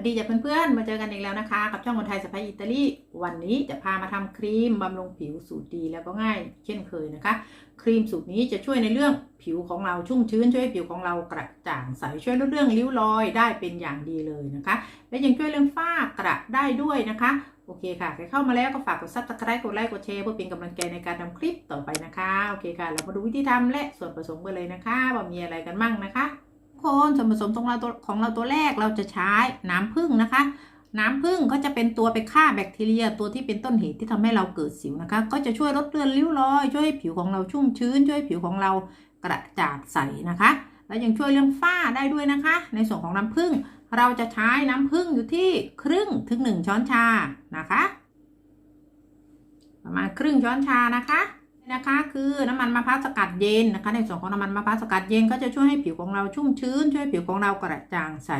วัสดีจ้ะเพื่อนๆ มาเจอกันอีกแล้วนะคะ กับช่องคนไทยสไปอิตาลี วันนี้จะพามาทำครีมบำรุงผิวสูตรดีแล้วก็ง่าย เช่นเคยนะคะ ครีมสูตรนี้จะช่วยในเรื่องผิวของเราชุ่มชื้นช่วยให้ผิวของเรากระจ่างใสช่วยลดเรื่องริ้วรอยได้เป็นอย่างดีเลยนะคะ และยังช่วยเรื่องฝ้ากระได้ด้วยนะคะ โอเคค่ะ ใครเข้ามาแล้วก็ฝากกดซับสไครต์กดไลค์กดแชร์เพื่อเป็นกำลังใจในการทำคลิปต่อไปนะคะ โอเคค่ะ เรามาดูวิธีทำและส่วนผสมกันเลยนะคะว่ามีอะไรกันมั่งนะคะ คนส่วนผสมของเราตัวของเราตัวแรกเราจะใช้น้ำผึ้งนะคะ น้ำผึ้งก็จะเป็นตัวไปฆ่าแบคทีเรีย ตัวที่เป็นต้นเหตุที่ทำให้เราเกิดสิวนะคะ ก็จะช่วยลดเลือนริ้วรอย ช่วยให้ผิวของเราชุ่มชื้น ช่วยให้ผิวของเรากระจ่างใสนะคะ แล้วยังช่วยเรื่องฝ้าได้ด้วยนะคะ ในส่วนของน้ำผึ้งเราจะใช้น้ำผึ้งอยู่ที่ครึ่งถึงหนึ่งช้อนชานะคะ ประมาณครึ่งช้อนชานะคะ นะคะ คือน้ำมันมะพร้าวสกัดเย็นนะคะ ในส่วนของน้ำมันมะพร้าวสกัดเย็นก็จะช่วยให้ผิวของเราชุ่มชื้น ช่วยผิวของเรากระจ่างใส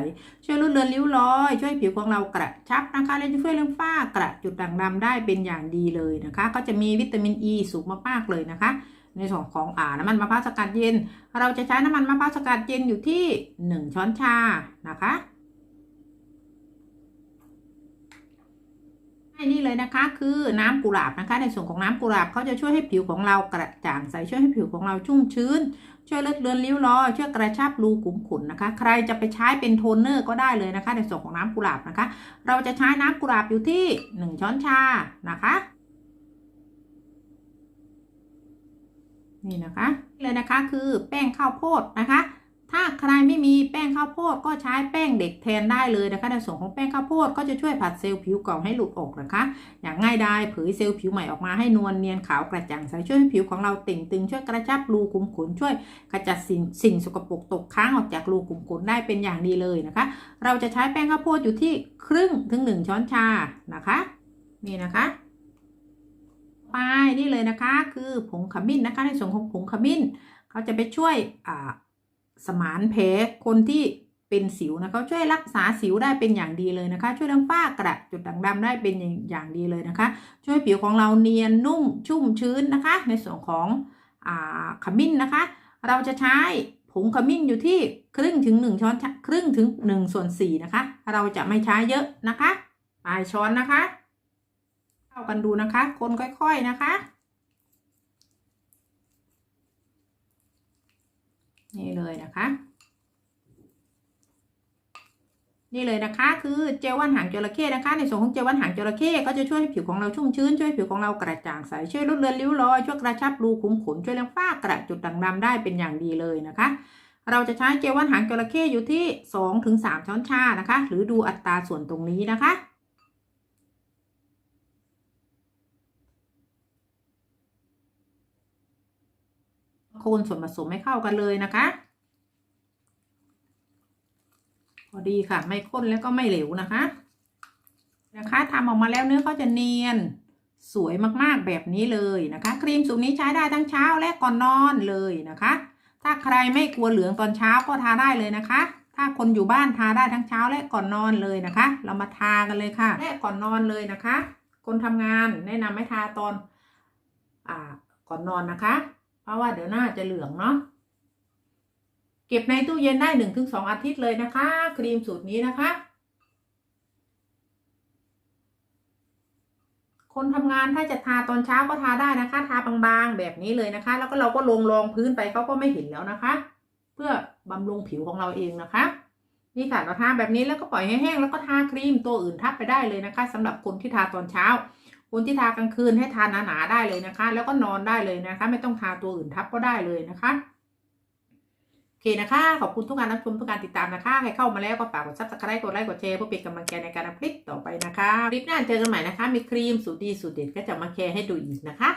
ช่วยลดเลือนริ้วรอย ช่วยผิวของเรากระชับนะคะ และจะช่วยเรื่องฝ้ากระจุดด่างดำได้เป็นอย่างดีเลยนะคะ ก็จะมีวิตามินอ e ีสูงมากๆเลยนะคะในส่วนของอ่าน้ำมันมะพร้าวสกัดเย็น เราจะใช้น้ำมันมะพร้าวสกัดเย็นอยู่ที่ 1 ช้อนชานะคะให้ นี่เลยนะคะ คือน้ำกุหลาบนะคะ ในส่วนของน้ำกุหลาบเขาจะช่วยให้ผิวของเรากระจ่างใสช่วยให้ผิวของเราชุ่มชื้น ช่วยลดเลือนริ้วรอยช่วยกระชับรูขุมขนนะคะ ใครจะไปใช้เป็นโทนเนอร์ก็ได้เลยนะคะ ในส่วนของน้ำกุหลาบนะคะ เราจะใช้น้ำกุหลาบอยู่ที่ 1 ช้อนชานะคะนี่นะคะเลยนะคะคือแป้งข้าวโพดนะคะ ใครไม่มีแป้งข้าวโพดก็ใช้แป้งเด็กแทนได้เลยนะคะในส่วนของแป้งข้าวโพดก็จะช่วยผัดเซลล์ผิวเก่าให้หลุดออกนะคะ อย่างง่ายดายเผยเซลล์ผิวใหม่ออกมาให้นวลเนียนขาวกระจ่างใสช่วยให้ผิวของเราเต่งตึงช่วยกระชับรูขุมขนช่วยกระจัดสิ่งสิ่งสกปรกตกค้างออกจากรูขุมขนได้เป็นอย่างดีเลยนะคะ เราจะใช้แป้งข้าวโพดอยู่ที่ครึ่งถึงหนึ่งช้อนชานะคะนี่นะคะไปนี่เลยนะคะ คือผงขมิ้นนะคะในส่วนของผงขมิ้นเขาจะไปช่วยอ่า สมานแผลคนที่เป็นสิวนะคะช่วยรักษาสิวได้เป็นอย่างดีเลยนะคะ ช่วยเรื่องฝ้ากระจุดด่างดำได้เป็นอย่างดีเลยนะคะ ช่วยผิวของเราเนียนนุ่มชุ่มชื้นนะคะ ในส่วนของอขมิ้นนะคะ เราจะใช้ผงขมิ้นอยู่ที่ครึ่งถึงหนึ่งช้อนครึ่งถึงหนึ่งส่วนสี่นะคะ เราจะไม่ใช้เยอะนะคะปลายช้อนนะคะ เข้ากันดูนะคะ คนค่อยๆนะคะ นี่เลยนะคะ นี่เลยนะคะ คือเจลว่านหางจระเข้นะคะ ในส่วนของเจลว่านหางจระเข้ก็จะช่วยให้ผิวของเราชุ่มชื้นช่วยให้ผิวของเรากระจ่างใสช่วยลดเลือนริ้วรอยช่วยกระชับรูขุมขนช่วยเรื่องฝ้ากระจุดด่างดำได้เป็นอย่างดีเลยนะคะเราจะใช้เจลว่านหางจระเข้อยู่ที่2ถึง3ช้อนชานะคะ หรือดูอัตราส่วนตรงนี้นะคะ คนส่วนผสมให้เข้ากันเลยนะคะ พอดีค่ะ ไม่ข้นแล้วก็ไม่เหลวนะคะ นะคะทำออกมาแล้วเนื้อเขาจะเนียนสวยมากๆแบบนี้เลยนะคะ ครีมสูตรนี้ใช้ได้ทั้งเช้าและก่อนนอนเลยนะคะ ถ้าใครไม่กลัวเหลืองตอนเช้าก็ทาได้เลยนะคะ ถ้าคนอยู่บ้านทาได้ทั้งเช้าและก่อนนอนเลยนะคะ เรามาทากันเลยค่ะ และก่อนนอนเลยนะคะ คนทำงานแนะนำให้ทาตอนอ่าก่อนนอนนะคะ เพราะว่าเดี๋ยวหน้าจะเหลืองเนาะเก็บในตู้เย็นได้หนึ่งถึงสองอาทิตย์เลยนะคะ ครีมสูตรนี้นะคะ คนทำงานถ้าจะทาตอนเช้าก็ทาได้นะคะ ทาบางๆแบบนี้เลยนะคะ แล้วก็เราก็ลงรองพื้นไปเขาก็ไม่เห็นแล้วนะคะ เพื่อบำรุงผิวของเราเองนะคะนี่ค่ะเราทาแบบนี้แล้วก็ปล่อยให้แห้งแล้วก็ทาครีมตัวอื่นทับไปได้เลยนะคะสำหรับคนที่ทาตอนเช้า คนที่ทากลางคืนให้ทาหนาๆได้เลยนะคะ แล้วก็นอนได้เลยนะคะ ไม่ต้องทาตัวอื่นทับก็ได้เลยนะคะโอเคนะคะ ขอบคุณทุกการรับชมทุกการติดตามนะคะ ใครเข้ามาแล้วก็ฝากกดซับสไครต์กดไลค์กดแชร์เพื่อเป็นกำลังใจในการทำคลิปต่อไปนะคะ คลิปหน้าเจอกันใหม่นะคะ มีครีมสูตรดีสูตรเด็ดก็จะมาแชร์ให้ดูอีกนะคะ